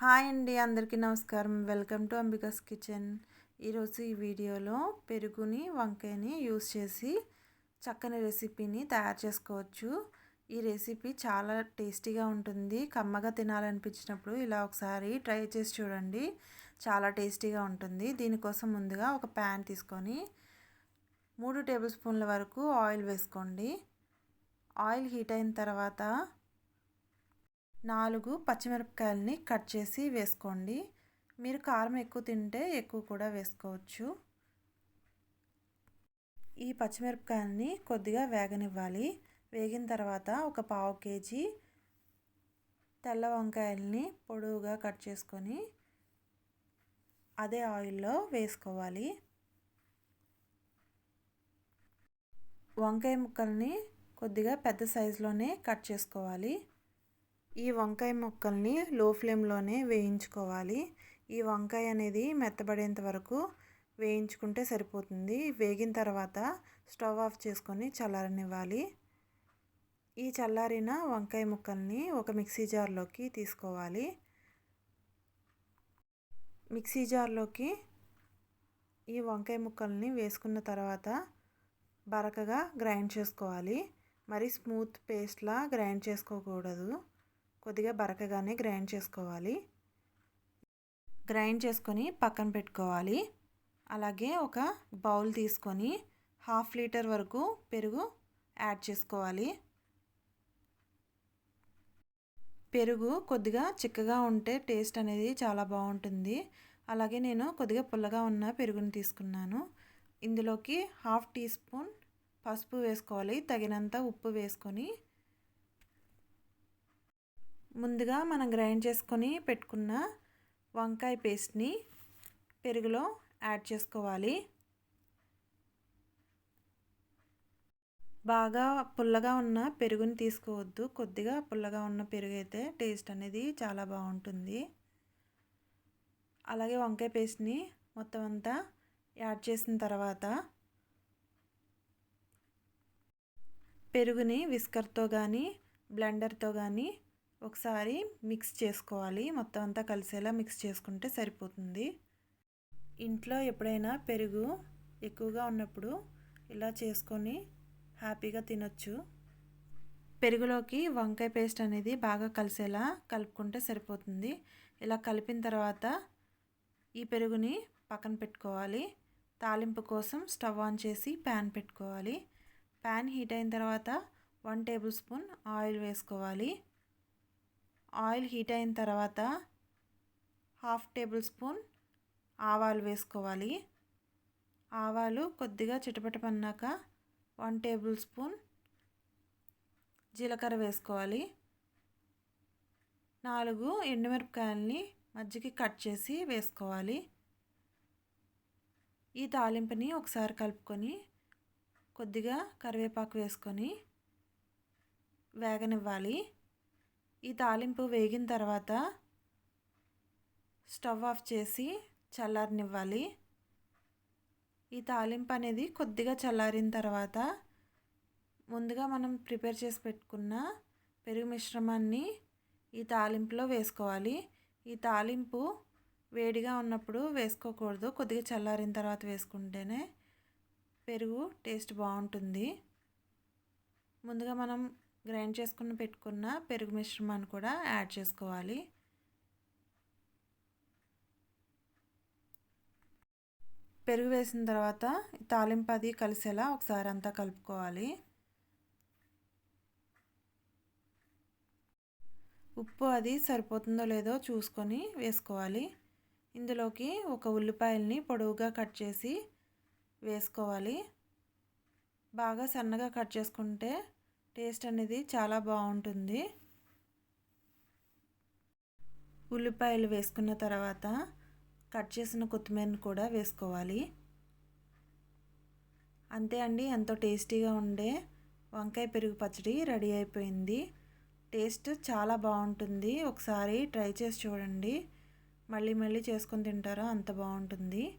Hi అండి అందరికీ నమస్కారం. Welcome to Ambika's kitchen. ఈరోజు ఈ వీడియోలో పెరుగుని వంకాయని యూస్ చేసి చక్కని రెసిపీని తయారు చేసుకోవచ్చు. ఈ రెసిపీ చాలా టేస్టీగా ఉంటుంది. కమ్మగా తినాలనిపించినప్పుడు ఇలా ఒకసారి ట్రై చేసి చూడండి. చాలా టేస్టీగా ఉంటుంది. దీనికోసం ముందుగా ఒక ప్యాన్ తీసుకొని మూడు టేబుల్ స్పూన్ల వరకు ఆయిల్ వేసుకోండి. ఆయిల్ హీట్ అయిన తర్వాత నాలుగు పచ్చిమిరపకాయలని కట్ చేసి వేసుకోండి. మీరు కారం ఎక్కువ తింటే ఎక్కువ కూడా వేసుకోవచ్చు. ఈ పచ్చిమిరపకాయలని కొద్దిగా వేగనివ్వాలి. వేగిన తర్వాత ఒక పావు కేజీ తెల్ల వంకాయల్ని పొడవుగా కట్ చేసుకొని అదే ఆయిల్లో వేసుకోవాలి. వంకాయ ముక్కల్ని కొద్దిగా పెద్ద సైజులోనే కట్ చేసుకోవాలి. ఈ వంకాయ ముక్కల్ని లో ఫ్లేమ్లోనే వేయించుకోవాలి. ఈ వంకాయ అనేది మెత్తబడేంత వరకు వేయించుకుంటే సరిపోతుంది. వేగిన తర్వాత స్టవ్ ఆఫ్ చేసుకొని చల్లారనివ్వాలి. ఈ చల్లారిన వంకాయ ముక్కల్ని ఒక మిక్సీ జార్లోకి తీసుకోవాలి. మిక్సీ జార్లోకి ఈ వంకాయ ముక్కల్ని వేసుకున్న తర్వాత బరకగా గ్రైండ్ చేసుకోవాలి. మరి స్మూత్ పేస్ట్లా గ్రైండ్ చేసుకోకూడదు. కొద్దిగా బరకగానే గ్రైండ్ చేసుకోవాలి. గ్రైండ్ చేసుకొని పక్కన పెట్టుకోవాలి. అలాగే ఒక బౌల్ తీసుకొని హాఫ్ లీటర్ వరకు పెరుగు యాడ్ చేసుకోవాలి. పెరుగు కొద్దిగా చిక్కగా ఉంటే టేస్ట్ అనేది చాలా బాగుంటుంది. అలాగే నేను కొద్దిగా పుల్లగా ఉన్న పెరుగుని తీసుకున్నాను. ఇందులోకి హాఫ్ టీ స్పూన్ పసుపు వేసుకోవాలి. తగినంత ఉప్పు వేసుకొని ముందుగా మనం గ్రైండ్ చేసుకొని పెట్టుకున్న వంకాయ పేస్ట్ని పెరుగులో యాడ్ చేసుకోవాలి. బాగా పుల్లగా ఉన్న పెరుగుని తీసుకోవద్దు. కొద్దిగా పుల్లగా ఉన్న పెరుగు అయితే టేస్ట్ అనేది చాలా బాగుంటుంది. అలాగే వంకాయ పేస్ట్ని మొత్తం అంతా యాడ్ చేసిన తర్వాత పెరుగుని విస్కర్తో కానీ బ్లెండర్తో కానీ ఒకసారి మిక్స్ చేసుకోవాలి. మొత్తం అంతా కలిసేలా మిక్స్ చేసుకుంటే సరిపోతుంది. ఇంట్లో ఎప్పుడైనా పెరుగు ఎక్కువగా ఉన్నప్పుడు ఇలా చేసుకొని హ్యాపీగా తినొచ్చు. పెరుగులోకి వంకాయ పేస్ట్ అనేది బాగా కలిసేలా కలుపుకుంటే సరిపోతుంది. ఇలా కలిపిన తర్వాత ఈ పెరుగుని పక్కన పెట్టుకోవాలి. తాలింపు కోసం స్టవ్ ఆన్ చేసి ప్యాన్ పెట్టుకోవాలి. ప్యాన్ హీట్ అయిన తర్వాత వన్ టేబుల్ స్పూన్ ఆయిల్ వేసుకోవాలి. ఆయిల్ హీట్ అయిన తర్వాత హాఫ్ టేబుల్ స్పూన్ ఆవాలు వేసుకోవాలి. ఆవాలు కొద్దిగా చిటపటమన్నాక వన్ టేబుల్ స్పూన్ జీలకర్ర వేసుకోవాలి. నాలుగు ఎండుమిరపకాయలని మజ్జికి కట్ చేసి వేసుకోవాలి. ఈ తాలింపుని ఒకసారి కలుపుకొని కొద్దిగా కరివేపాకు వేసుకొని వేగనివ్వాలి. ఈ తాలింపు వేగిన తర్వాత స్టవ్ ఆఫ్ చేసి చల్లారనివ్వాలి. ఈ తాలింపు అనేది కొద్దిగా చల్లారిన తర్వాత ముందుగా మనం ప్రిపేర్ చేసి పెట్టుకున్న పెరుగు మిశ్రమాన్ని ఈ తాలింపులో వేసుకోవాలి. ఈ తాలింపు వేడిగా ఉన్నప్పుడు వేసుకోకూడదు. కొద్దిగా చల్లారిన తర్వాత వేసుకుంటేనే పెరుగు టేస్ట్ బాగుంటుంది. ముందుగా మనం గ్రైండ్ చేసుకుని పెట్టుకున్న పెరుగు మిశ్రమాన్ని కూడా యాడ్ చేసుకోవాలి. పెరుగు వేసిన తర్వాత తాలింపు అది కలిసేలా ఒకసారి అంతా కలుపుకోవాలి. ఉప్పు అది సరిపోతుందో లేదో చూసుకొని వేసుకోవాలి. ఇందులోకి ఒక ఉల్లిపాయల్ని పొడవుగా కట్ చేసి వేసుకోవాలి. బాగా సన్నగా కట్ చేసుకుంటే టేస్ట్ అనేది చాలా బాగుంటుంది. ఉల్లిపాయలు వేసుకున్న తర్వాత కట్ చేసిన కొత్తిమీరను కూడా వేసుకోవాలి. అంతే అండి ఎంతో టేస్టీగా ఉండే వంకాయ పెరుగు పచ్చడి రెడీ అయిపోయింది. టేస్ట్ చాలా బాగుంటుంది. ఒకసారి ట్రై చేసి చూడండి. మళ్ళీ మళ్ళీ చేసుకొని తింటారో అంత బాగుంటుంది.